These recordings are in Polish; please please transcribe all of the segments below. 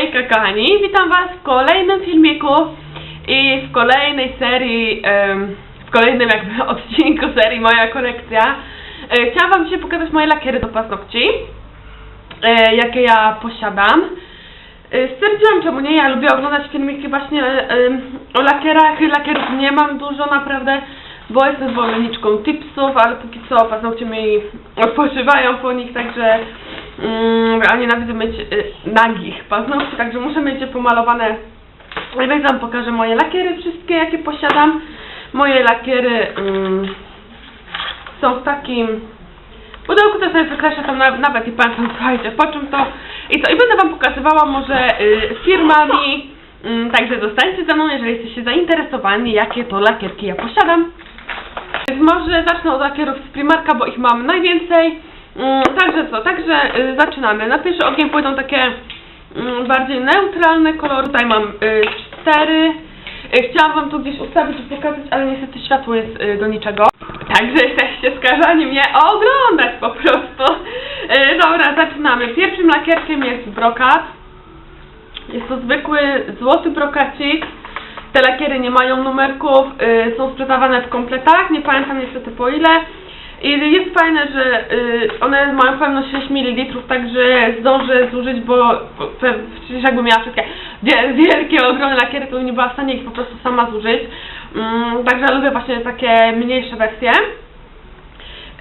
Hejka kochani, witam was w kolejnym filmiku i w kolejnej serii, w kolejnym jakby odcinku serii Moja kolekcja. E, chciałam wam dzisiaj pokazać moje lakiery do paznokci, e, jakie ja posiadam. E, Stwierdziłam, czemu nie, ja lubię oglądać filmiki właśnie o lakierach, lakierów nie mam dużo naprawdę, bo jestem zwolenniczką tipsów, ale póki co paznokcie mi odpoczywają po nich, także mm, a nienawidzę mieć y, nagich paznokci, także muszę mieć je pomalowane. Więc wam pokażę moje lakiery wszystkie, jakie posiadam. Moje lakiery mm, są w takim pudełku, to sobie wykreślę tam na, nawet i pamiętam, słuchajcie, po czym to i to i będę wam pokazywała może y, firmami, mm, także zostańcie ze mną, jeżeli jesteście zainteresowani, jakie to lakierki ja posiadam. Więc może zacznę od lakierów z Primarka, bo ich mam najwięcej. Mm, Także co, także y, zaczynamy. Na pierwszy ogień pójdą takie mm, bardziej neutralne kolory. Tutaj mam y, cztery. Y, Chciałam wam tu gdzieś ustawić i pokazać, ale niestety światło jest do niczego. Także jesteście skazani mnie oglądać po prostu. Dobra, zaczynamy. Pierwszym lakierkiem jest brokat. Jest to zwykły złoty brokacik. Te lakiery nie mają numerków, są sprzedawane w kompletach, nie pamiętam niestety po ile. I jest fajne, że y, one mają pewność 6 ml, także zdążę zużyć, bo przecież jakbym miała wszystkie wie- wielkie, ogromne lakiery, to bym nie była w stanie ich po prostu sama zużyć. Mm, także lubię właśnie takie mniejsze wersje.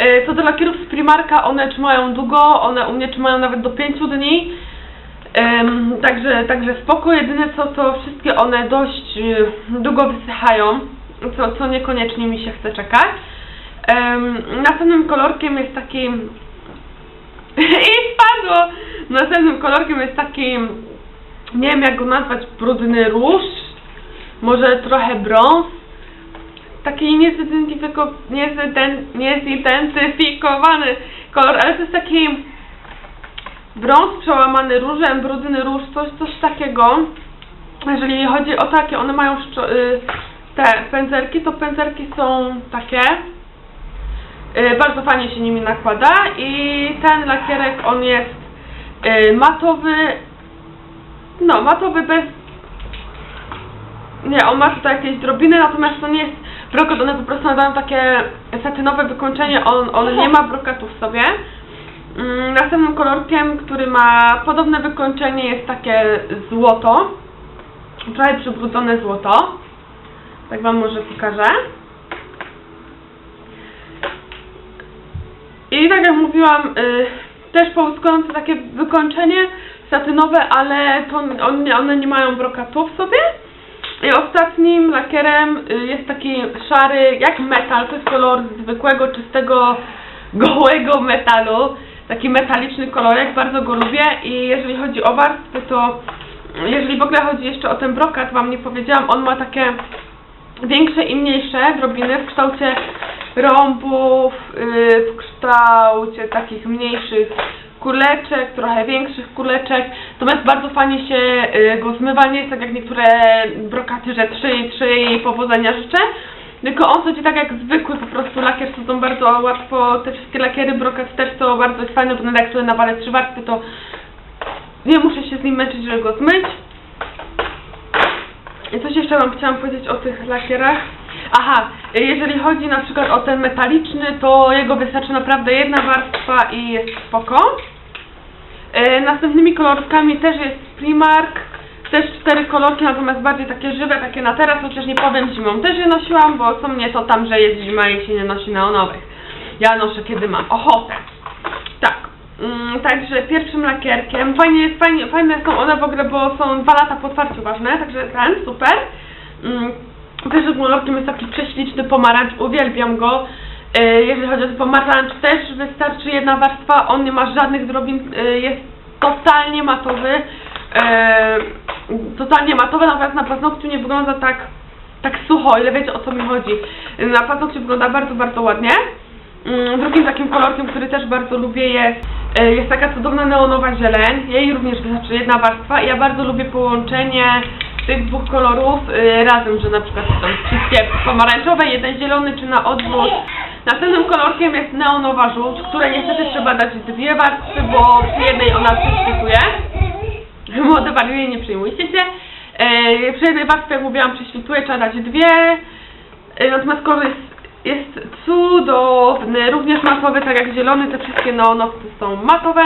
Y, Co do lakierów z Primarka, one trzymają długo, one u mnie trzymają nawet do 5 dni. Także, także spoko, jedyne co to wszystkie one dość y, długo wysychają, co, co niekoniecznie mi się chce czekać. Ym, następnym kolorkiem jest taki i spadło! Następnym kolorkiem jest taki nie wiem jak go nazwać, brudny róż, może trochę brąz. Taki niezidentyfiko- nieziden- niezidentyfikowany kolor, ale to jest taki brąz przełamany różem, brudny róż, coś, coś takiego. Jeżeli chodzi o takie, one mają y, te pędzelki, to pędzelki są takie. Y, Bardzo fajnie się nimi nakłada i ten lakierek on jest y, matowy, no matowy bez, nie, on ma tutaj jakieś drobiny, natomiast to nie jest brokat, one po prostu nadają takie satynowe wykończenie, on, on nie ma brokatu w sobie. Mm, Następnym kolorkiem, który ma podobne wykończenie jest takie złoto. Trochę przybrudzone złoto. Tak wam może pokażę. I tak jak mówiłam, y, też połyskujące takie wykończenie satynowe, ale to one, one nie mają brokatu w sobie. I ostatnim lakierem y, jest taki szary, jak metal, to jest kolor zwykłego, czystego, gołego metalu. Taki metaliczny kolorek, bardzo go lubię i jeżeli chodzi o warstwy, to jeżeli w ogóle chodzi jeszcze o ten brokat, wam nie powiedziałam, on ma takie większe i mniejsze drobiny w kształcie rąbów, yy, w kształcie takich mniejszych kuleczek, trochę większych kuleczek. Natomiast bardzo fajnie się yy, go zmywa, nie jest tak jak niektóre brokaty, że trzy i trzy i powodzenia życzę. Tylko on chodzi tak jak zwykły po prostu lakier, są bardzo łatwo, te wszystkie lakiery brokat też to bardzo jest fajne, bo nawet jak sobie nawalę trzy warstwy, to nie muszę się z nim męczyć, żeby go zmyć. I coś jeszcze wam chciałam powiedzieć o tych lakierach. Aha, jeżeli chodzi na przykład o ten metaliczny, to jego wystarczy naprawdę jedna warstwa i jest spoko. E, następnymi kolorkami też jest Primark. Też cztery kolorki, natomiast bardziej takie żywe, takie na teraz, chociaż nie powiem zimą też je nosiłam, bo co mnie to tam, że jest zima i się nie nosi neonowych. Ja noszę kiedy mam ochotę. Tak. Mm, także pierwszym lakierkiem, fajnie jest, fajnie, fajne są one w ogóle, bo są dwa lata po otwarciu ważne, także ten, super. Mm, pierwszym kolorkiem jest taki prześliczny pomarańcz, uwielbiam go. E, jeżeli chodzi o ten pomarańcz, też wystarczy jedna warstwa, on nie ma żadnych drobin, e, jest totalnie matowy. E, totalnie matowy, natomiast na paznokciu nie wygląda tak, tak sucho, ile wiecie o co mi chodzi. Na paznokciu wygląda bardzo, bardzo ładnie. Mm, Drugim takim kolorkiem, który też bardzo lubię jest, jest taka cudowna neonowa zieleń. Jej również wystarczy jedna warstwa i ja bardzo lubię połączenie tych dwóch kolorów e, razem, że na przykład są wszystkie pomarańczowe, jeden zielony czy na odwrót. Następnym kolorkiem jest neonowa żółć, której niestety trzeba dać dwie warstwy, bo przy jednej ona prześwituje. Młode wariuję, nie przejmujcie się. E, przy jednej warstwie, jak mówiłam, prześwituję, trzeba dać dwie. E, natomiast kolor jest, jest cudowny, również matowy, tak jak zielony, te wszystkie neonowce są matowe.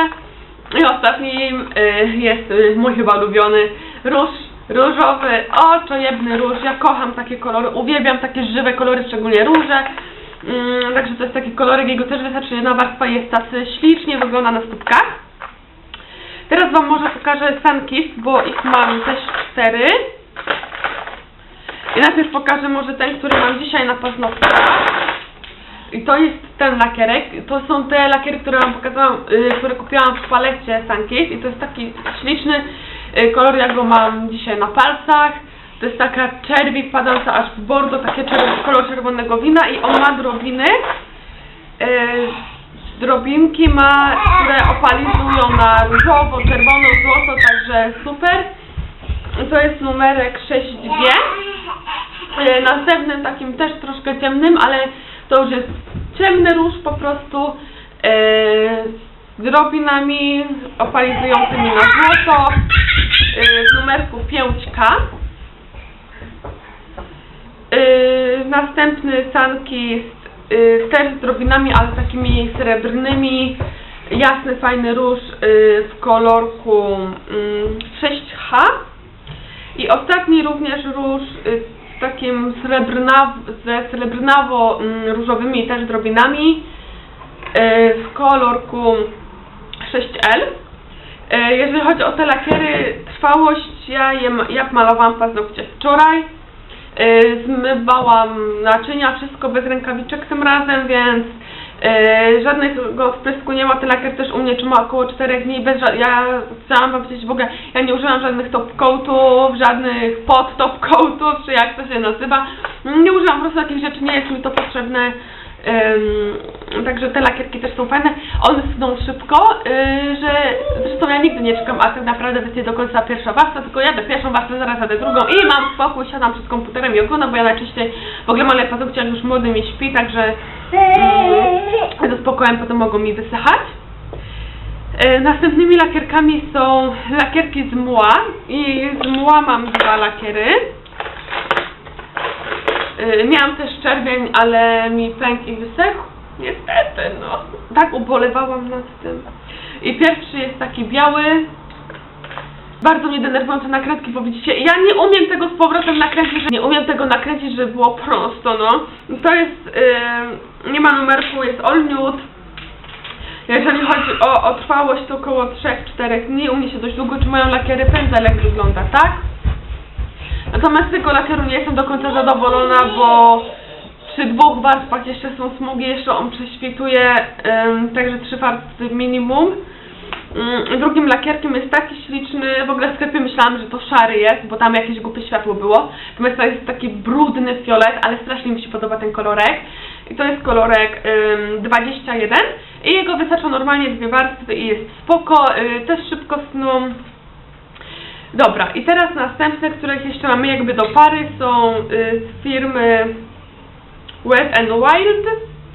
I ostatnim e, jest e, mój chyba ulubiony róż różowy, oczojebny róż. Ja kocham takie kolory, uwielbiam takie żywe kolory, szczególnie róże. Mm, także to jest taki kolorek, jego też wystarczy jedna warstwa jest tacy ślicznie wygląda na stópkach. Teraz Wam może pokażę Sunkist, bo ich mam też cztery. I najpierw pokażę może ten, który mam dzisiaj na paznokciach. I to jest ten lakierek. To są te lakiery, które Wam pokazałam, y, które kupiłam w palecie Sunkist. I to jest taki śliczny y, kolor, jak go mam dzisiaj na palcach. To jest taka czerwi padająca aż w bordo, takie czerw kolor czerwonego wina i on ma drobiny. Y, drobinki ma, które opalizują na różowo, czerwono, złoto, także super. To jest numerek 6G. E, Następnym takim też troszkę ciemnym, ale to już jest ciemny róż po prostu e, z drobinami opalizującymi na złoto e, w numerku 5K. E, Następny sanki jest e, też z drobinami, ale takimi srebrnymi. Jasny, fajny róż w kolorku mm, 6H. I ostatni również róż y, z takim srebrnaw, ze srebrnawo-różowymi też drobinami y, w kolorku 6L. Y, Jeżeli chodzi o te lakiery, trwałość, ja, je, ja malowałam paznokcie wczoraj. Y, Zmywałam naczynia, wszystko bez rękawiczek tym razem, więc y, żadnego wprysku nie ma. Ten lakier też u mnie trzyma około 4 dni. Bez, ja chciałam wam powiedzieć w ogóle, ja nie używam żadnych top coatów, żadnych pod top coatów, czy jak to się nazywa. Nie używam po prostu takich rzeczy, nie jest mi to potrzebne. Także te lakierki też są fajne. One schną szybko, yy, że zresztą ja nigdy nie czekam, a tak naprawdę wyjdzie do końca pierwsza warstwa, tylko jadę pierwszą warstwę, zaraz jadę drugą i mam spokój, siadam przed komputerem i oglądam, bo ja najczęściej w ogóle mam paznokcie, jak już młody mi śpi, także mm, ze spokojem potem mogą mi wysychać. E, Następnymi lakierkami są lakierki z mła i z mła mam dwa lakiery. E, Miałam też czerwień, ale mi pękł i wysechł. Niestety, no. Tak ubolewałam nad tym. I pierwszy jest taki biały. Bardzo mnie denerwują te nakrętki, bo widzicie, ja nie umiem tego z powrotem nakręcić, że- nie umiem tego nakręcić, żeby było prosto, no. To jest, yy, nie ma numerku, jest all nude. Jeżeli chodzi o, o trwałość, to około 3-4 dni. U mnie się dość długo trzymają lakiery. Pędzelek wygląda tak. Natomiast z tego lakieru nie jestem do końca zadowolona, bo przy dwóch warstwach jeszcze są smugi, jeszcze on prześwituje, także trzy warstwy minimum. Ym, drugim lakierkiem jest taki śliczny, w ogóle w sklepie myślałam, że to szary jest, bo tam jakieś głupie światło było. Natomiast to jest taki brudny fiolet, ale strasznie mi się podoba ten kolorek. I to jest kolorek ym, 21 i jego wystarczą normalnie dwie warstwy i jest spoko, y, też szybko sną. Dobra, i teraz następne, których jeszcze mamy jakby do pary są y, z firmy Wet and Wild,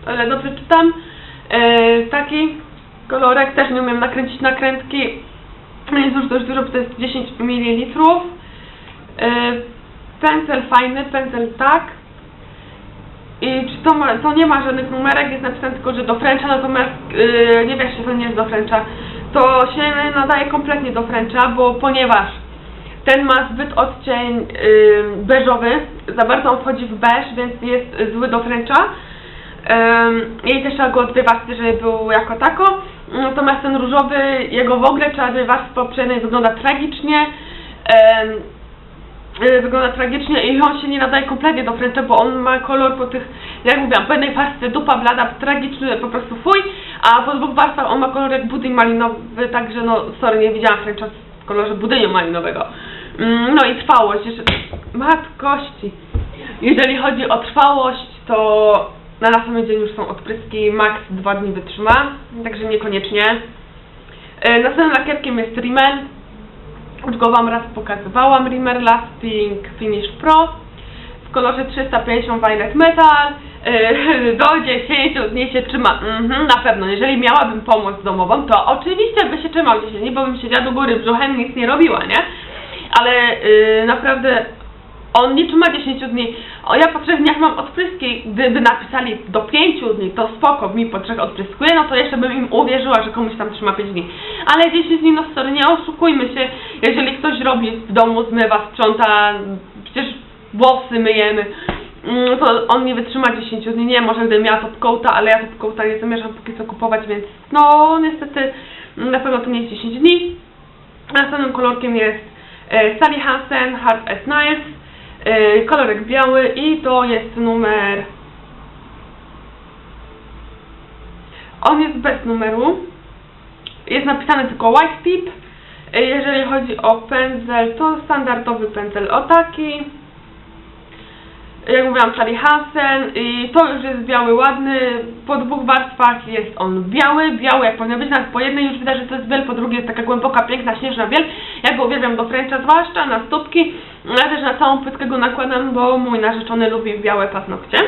ale dobrze czytam. Y, taki kolorek, też nie umiem nakręcić nakrętki. Jest już dość dużo, bo to jest 10 ml. Y, pędzel fajny, pędzel tak. I czy to, ma, to nie ma żadnych numerek, jest napisane tylko, że do Frencha, natomiast yy, nie wiesz, czy to nie jest do Frencha. To się nadaje kompletnie do Frencha, bo ponieważ ten ma zbyt odcień beżowy, za bardzo on wchodzi w beż, więc jest zły do. Ym, I też trzeba go warstwy, żeby był jako tako. Natomiast ten różowy, jego w ogóle trzeba dwie warstwy poprzedniej, wygląda tragicznie. Y, wygląda tragicznie i on się nie nadaje kompletnie do Frencha, bo on ma kolor po tych, jak mówiłam, po jednej warstwie dupa blada, tragiczny, po prostu fuj, a po dwóch warstwach on ma kolor jak budyń malinowy, także no, sorry, nie widziałam Frencha w kolorze budyniu malinowego. Mm, No i trwałość, jeszcze, matkości. Jeżeli chodzi o trwałość, to na następny dzień już są odpryski, max dwa dni wytrzyma, także niekoniecznie. E, Następnym lakierkiem jest Rimmel. Już go Wam raz pokazywałam. Rimmer Lasting Finish Pro w kolorze 350 Violet Metal. Yy, Do 10 dni się trzyma. Mhm, na pewno. Jeżeli miałabym pomoc domową, to oczywiście by się trzymał 10 dni, bo bym siedziała do góry brzuchem, nic nie robiła, nie? Ale yy, naprawdę on nie trzyma 10 dni. O, ja po trzech dniach mam odpryski. Gdyby napisali do 5 dni, to spoko, mi po trzech odpryskuje, no to jeszcze bym im uwierzyła, że komuś tam trzyma 5 dni. Ale 10 dni, no sorry, nie oszukujmy się. Jeżeli ktoś robi w domu, zmywa, sprząta, przecież włosy myjemy, mm, to on nie wytrzyma 10 dni. Nie, może gdybym miała top coata, ale ja top coata nie zamierzam póki co kupować, więc no niestety mm, na pewno to nie jest 10 dni. Następnym kolorkiem jest Sally Hansen Hard as Niles. E, kolorek biały i to jest numer. On jest bez numeru. Jest napisany tylko white tip. E, Jeżeli chodzi o pędzel, to standardowy pędzel o taki. Jak mówiłam, Sally Hansen i to już jest biały ładny, po dwóch warstwach jest on biały, biały jak powinien być, nawet po jednej już widać, że to jest biel, po drugiej jest taka głęboka, piękna, śnieżna biel. Ja go uwielbiam do Frencha zwłaszcza, na stópki, ale też na całą płytkę go nakładam, bo mój narzeczony lubi białe paznokcie.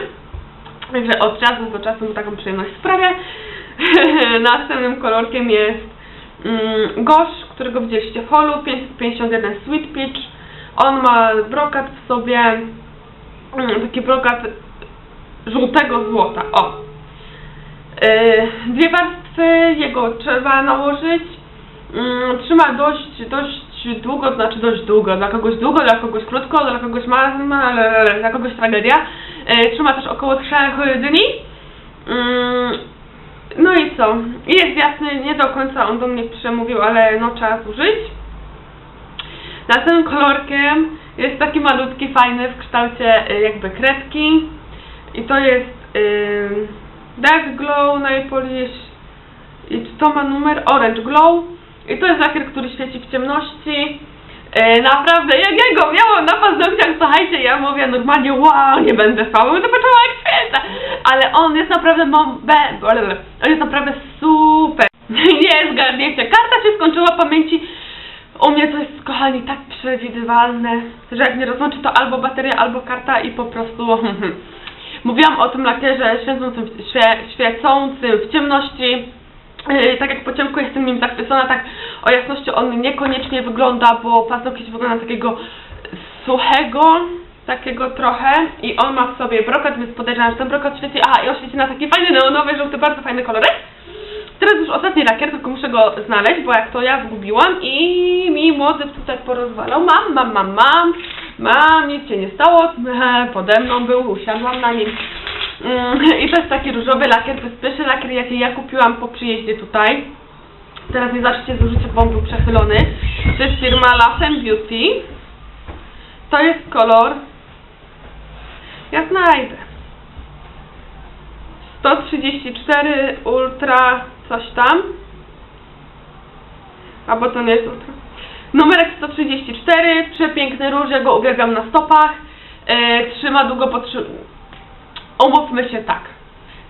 Także od czasu do czasu mu taką przyjemność sprawia. Następnym kolorkiem jest mm, którego widzieliście w holu, 551 Sweet Peach. On ma brokat w sobie, taki brokat żółtego złota. O! Yy, dwie warstwy jego trzeba nałożyć. Mm, Trzyma dość, dość długo, znaczy dość długo. Dla kogoś długo, dla kogoś krótko, dla kogoś ma, ma ale dla kogoś tragedia. Yy, Trzyma też około 3 dni. Mm, No i co? Jest jasny, nie do końca on do mnie przemówił, ale no trzeba zużyć. Następnym kolorkiem jest taki malutki, fajny w kształcie y, jakby kredki. I to jest y, Dark Glow Nail Polish. I czy to ma numer? Orange Glow. I to jest lakier, który świeci w ciemności. Y, naprawdę, jak ja go miałam na paznokciach, słuchajcie, ja mówię normalnie, wow, nie będę spała, będę patrzyła jak świecę. Ale on jest naprawdę mom... Be, blablabla. on jest naprawdę super. Nie zgarniecie. Karta się skończyła pamięci. U mnie to jest, kochani, tak przewidywalne, że jak nie rozłączy to albo bateria, albo karta i po prostu... Mówiłam o tym lakierze świecącym, świe, świecącym w ciemności. Yy, tak jak po ciemku jestem nim zachwycona, tak o jasności on niekoniecznie wygląda, bo paznokieć wygląda takiego suchego, takiego trochę i on ma w sobie brokat, więc podejrzewam, że ten brokat świeci, aha i on świeci na taki fajny neonowy, żółty, bardzo fajny kolorek. Teraz już ostatni lakier, tylko muszę go znaleźć, bo jak to ja zgubiłam i mi młody tutaj porozwalał. Mam, mam, mam, mam, mam, nic się nie stało, pode mną był, usiadłam na nim. Mm, I to jest taki różowy lakier, to jest pierwszy lakier, jaki ja kupiłam po przyjeździe tutaj. Teraz nie zaczcie z użycia, bo on był przechylony. To jest firma Lassen Beauty. To jest kolor. Ja znajdę. 134 Ultra coś tam. Albo to nie jest Ultra. Numerek 134, przepiękny róż, ja go uwielbiam na stopach. E, trzyma długo potrzy... Umówmy się tak.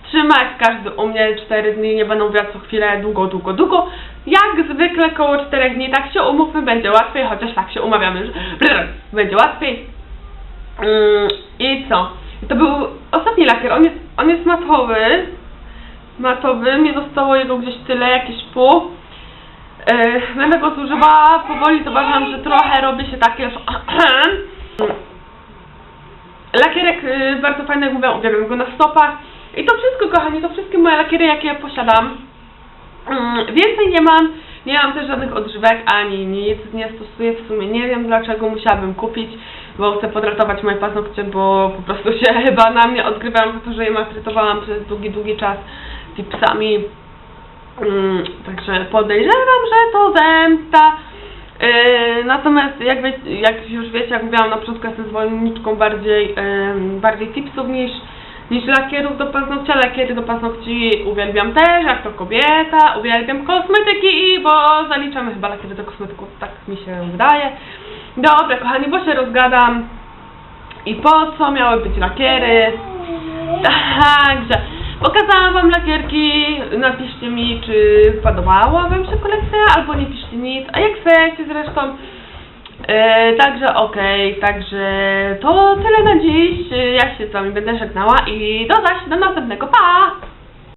Trzyma jak każdy u mnie 4 dni, nie będą mówiła co chwilę, długo, długo, długo. Jak zwykle koło 4 dni, tak się umówmy, będzie łatwiej, chociaż tak się umawiamy, że będzie łatwiej. Mm, I co? To był ostatni lakier, on jest, on jest matowy. Matowy, mi zostało jego gdzieś tyle, jakieś pół. Yy, będę go zużywała powoli, zobaczyłam, że trochę robi się takie... Lakierek yy, bardzo fajny, jak mówiłam, uwielbiam go na stopach. I to wszystko, kochani, to wszystkie moje lakiery, jakie ja posiadam. Mm, więcej nie mam, nie mam też żadnych odżywek, ani nic, nie stosuję w sumie, nie wiem dlaczego musiałabym kupić, bo chcę podratować moje paznokcie, bo po prostu się chyba na mnie odgrywam za to, że je maltretowałam przez długi, długi czas tipsami. Mm, także podejrzewam, że to zemsta. Yy, natomiast jak, wie, jak już wiecie, jak mówiłam na początku, jestem zwolenniczką bardziej, yy, bardziej tipsów niż, niż lakierów do paznokcia. Lakiery do paznokci uwielbiam też, jak to kobieta. Uwielbiam kosmetyki, bo zaliczamy chyba lakiery do kosmetyków, tak mi się wydaje. Dobra, kochani, bo się rozgadam. I po co miały być lakiery? Także pokazałam wam lakierki. Napiszcie mi, czy podobała wam się kolekcja, albo nie piszcie nic. A jak chcecie zresztą. E, także okej, także to tyle na dziś. Ja się z wami będę żegnała i do zaś, do następnego. Pa!